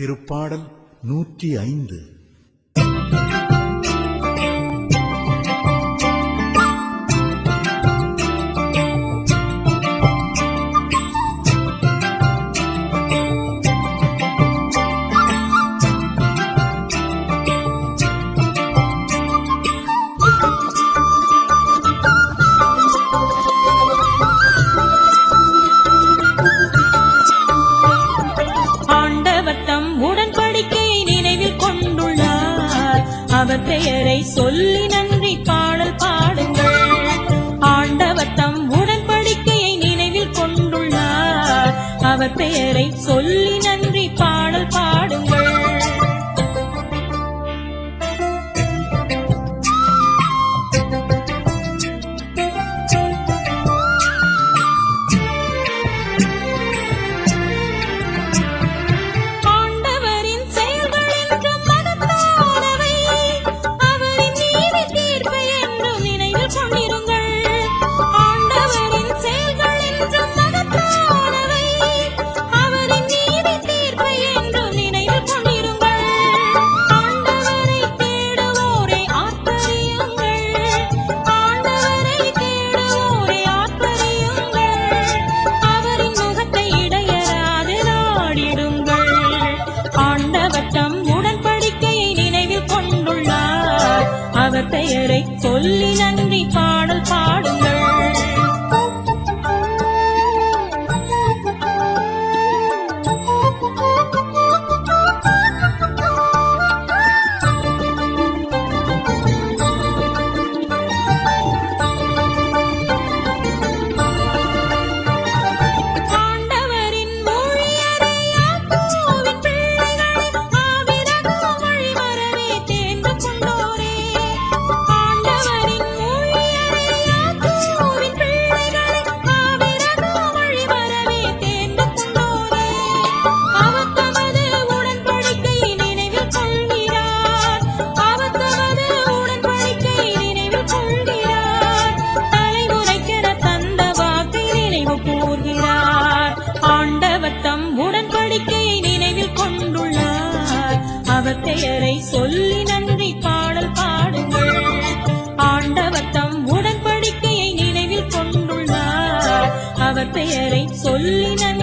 திருப்பாடல் நூற்றி ஐந்து. பெயரை சொல்லி நன்றி பாடல் பாடுங்கள். ஆண்டவர் தம் உடன்படிக்கையை நினைவில் கொண்டுள்ளார். அவர் பெயரை சொல்லி ஆண்டவர் உடன்படிக்கையை நினைவில் கொண்டுள்ளார். அவர் பெயரை சொல்லி நன்றி பா ஆண்டவரை சொல்லி நன்றி பாடல் பாடுங்கள். ஆண்டவர் தம் உடன்படிக்கையை நினைவில் கொண்டுள்ளார். அவர் பெயரை சொல்லி நன்றி